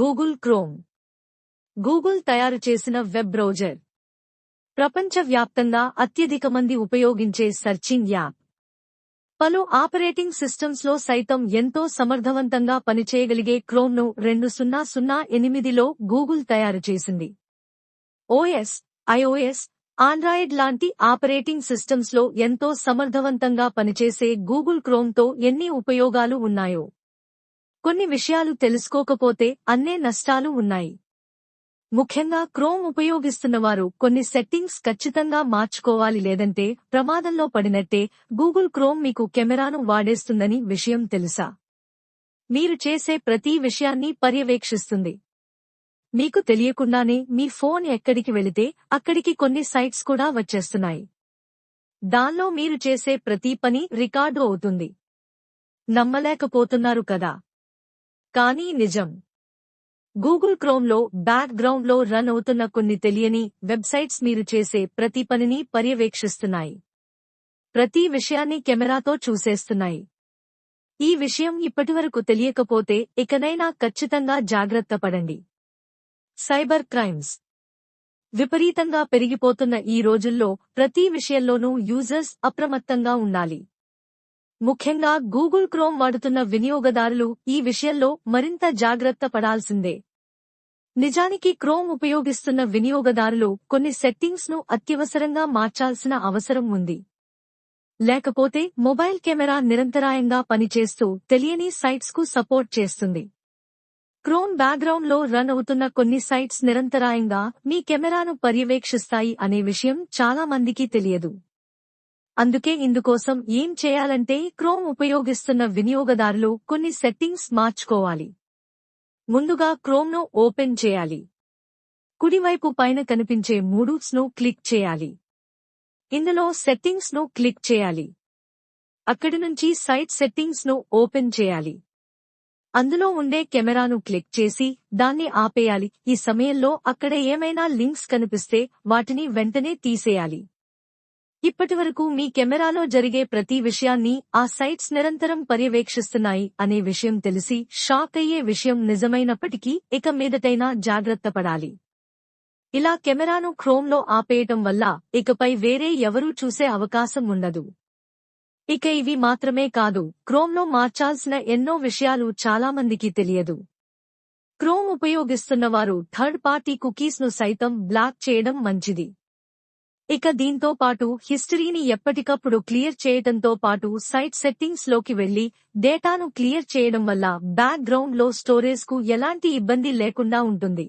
Google chrome Google తయారు చేసిన web browser. ప్రపంచవ్యాప్తంగా అత్యధిక మంది ఉపయోగించే సర్చింగ్ యాప్. పలు ఆపరేటింగ్ సిస్టమ్స్లో సైతం ఎంతో సమర్థవంతంగా పనిచేయగలిగే క్రోమ్ను రెండు సున్నా సున్నా ఎనిమిదిలో గూగుల్ తయారు చేసింది. ఓఎస్ ఐఓఎస్ ఆండ్రాయిడ్ లాంటి ఆపరేటింగ్ సిస్టమ్స్లో ఎంతో సమర్థవంతంగా పనిచేసే గూగుల్ క్రోమ్తో ఎన్ని ఉపయోగాలు ఉన్నాయో. కొన్ని విషయాలు తెలుసుకోకపోతే అన్నే నష్టాలు ఉన్నాయి. ముఖ్యంగా క్రోమ్ ఉపయోగిస్తున్నవారు కొన్ని సెట్టింగ్స్ ఖచ్చితంగా మార్చుకోవాలి లేదంటే ప్రమాదంలో పడినట్టే గూగుల్ క్రోమ్ మీకు కెమెరాను వాడేస్తుందని విషయం తెలుసా? మీరు చేసే ప్రతి విషయాన్ని పర్యవేక్షిస్తుంది. మీకు తెలియకుండానే మీ ఫోన్ ఎక్కడికి వెళితే అక్కడికి కొన్ని సైట్స్ కూడా వచ్చేస్తున్నాయి. దానిలో మీరు చేసే ప్రతి పని రికార్డు అవుతుంది. నమ్మలేకపోతున్నారు కదా. కానీ నిజం. గూగుల్ క్రోమ్లో బ్యాక్గ్రౌండ్లో రన్ అవుతున్న కొన్ని తెలియని వెబ్సైట్స్ మీరు చేసే ప్రతి పనిని పర్యవేక్షిస్తున్నాయి. ప్రతి విషయాన్ని కెమెరాతో చూసేస్తున్నాయి. ఈ విషయం ఇప్పటివరకు తెలియకపోతే ఇకనైనా ఖచ్చితంగా జాగ్రత్త పడండి. Cyber crimes. విపరీతంగా పెరిగిపోతున్న ఈ రోజుల్లో ప్రతి విషయంలోనూ యూజర్స్ అప్రమత్తంగా ఉండాలి. ముఖ్యంగా గూగుల్ క్రోమ్ వాడుతున్న వినియోగదారులు ఈ విషయంలో మరింత జాగ్రత్త పడాల్సిందే. నిజానికి క్రోమ్ ఉపయోగిస్తున్న వినియోగదారులు కొన్ని సెట్టింగ్స్ను అత్యవసరంగా మార్చాల్సిన అవసరం ఉంది. లేకపోతే మొబైల్ కెమెరా నిరంతరాయంగా పనిచేస్తూ తెలియని సైట్స్కు సపోర్ట్ చేస్తుంది. క్రోమ్ బ్యాక్గ్రౌండ్లో రన్ అవుతున్న కొన్ని సైట్స్ నిరంతరాయంగా మీ కెమెరాను పర్యవేక్షిస్తాయి అనే విషయం చాలా మందికి తెలియదు. అందుకే ఇందుకోసం ఏం చేయాలంటే క్రోమ్ ఉపయోగిస్తున్న వినియోగదారులు కొన్ని సెట్టింగ్స్ మార్చుకోవాలి. ముందుగా క్రోమ్ను ఓపెన్ చేయాలి. కుడివైపు పైన కనిపించే మూడుస్ను క్లిక్ చేయాలి. ఇందులో సెట్టింగ్స్ను క్లిక్ చేయాలి. అక్కడి నుంచి సైట్ సెట్టింగ్స్ను ఓపెన్ చేయాలి. అందులో ఉండే కెమెరాను క్లిక్ చేసి దాన్ని ఆపేయాలి. ఈ సమయంలో అక్కడ ఏమైనా లింక్స్ కనిపిస్తే వాటిని వెంటనే తీసేయాలి. ఇప్పటివరకు మీ కెమెరాలో జరిగే ప్రతి విషయాన్ని ఆ సైట్స్ నిరంతరం పర్యవేక్షిస్తున్నాయి అనే విషయం తెలిసి షాక్ అయ్యే విషయం నిజమైనప్పటికీ ఇక మీదటైనా జాగ్రత్త పడాలి. ఇలా కెమెరాను క్రోమ్లో ఆపేయటం వల్ల ఇకపై వేరే ఎవరూ చూసే అవకాశం ఉండదు. ఇక ఇవి మాత్రమే కాదు క్రోమ్లో మార్చాల్సిన ఎన్నో విషయాలు చాలామందికి తెలియదు. క్రోమ్ ఉపయోగిస్తున్నవారు థర్డ్ పార్టీ కుకీస్ను సైతం బ్లాక్ చేయడం మంచిది. ఇక దీంతో పాటు హిస్టరీని ఎప్పటికప్పుడు క్లియర్ చేయడంతో పాటు సైట్ సెట్టింగ్స్లోకి వెళ్ళి డేటాను క్లియర్ చేయడం వల్ల బ్యాక్గ్రౌండ్లో స్టోరేజ్కు ఎలాంటి ఇబ్బంది లేకుండా ఉంటుంది.